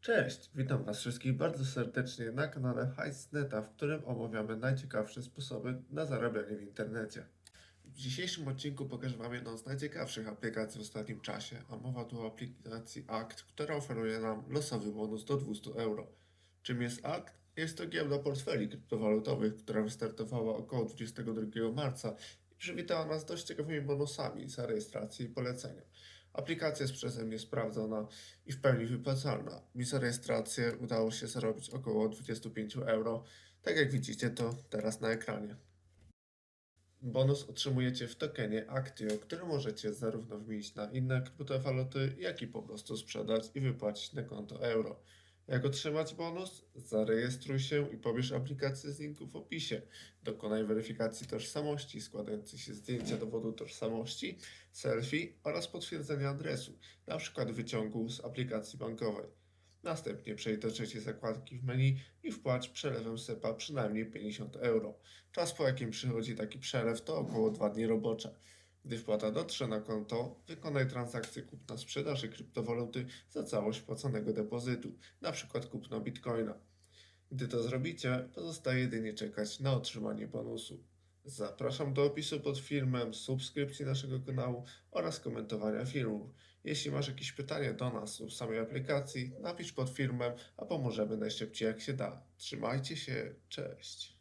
Cześć, witam Was wszystkich bardzo serdecznie na kanale Heistneta, w którym omawiamy najciekawsze sposoby na zarabianie w internecie. W dzisiejszym odcinku pokażę Wam jedną z najciekawszych aplikacji w ostatnim czasie, a mowa tu o aplikacji Act, która oferuje nam losowy bonus do 200 euro. Czym jest Act? Jest to giełda portfeli kryptowalutowych, która wystartowała około 22 marca i przywitała nas dość ciekawymi bonusami za rejestrację i polecenia. Aplikacja jest przeze mnie sprawdzona i w pełni wypłacalna. Mi za rejestrację udało się zarobić około 25 euro, tak jak widzicie to teraz na ekranie. Bonus otrzymujecie w tokenie Actio, który możecie zarówno wymienić na inne kryptowaluty, jak i po prostu sprzedać i wypłacić na konto euro. Jak otrzymać bonus? Zarejestruj się i pobierz aplikację z linku w opisie. Dokonaj weryfikacji tożsamości składającej się zdjęcia dowodu tożsamości, selfie oraz potwierdzenia adresu, np. wyciągu z aplikacji bankowej. Następnie przejdź do trzeciej zakładki w menu i wpłać przelewem SEPA przynajmniej 50 euro. Czas po jakim przychodzi taki przelew to około 2 dni robocze. Gdy wpłata dotrze na konto, wykonaj transakcję kupna sprzedaży kryptowaluty za całość wpłaconego depozytu, np. kupno bitcoina. Gdy to zrobicie, pozostaje jedynie czekać na otrzymanie bonusu. Zapraszam do opisu pod filmem, subskrypcji naszego kanału oraz komentowania filmów. Jeśli masz jakieś pytania do nas lub samej aplikacji, napisz pod filmem, a pomożemy najszybciej jak się da. Trzymajcie się, cześć.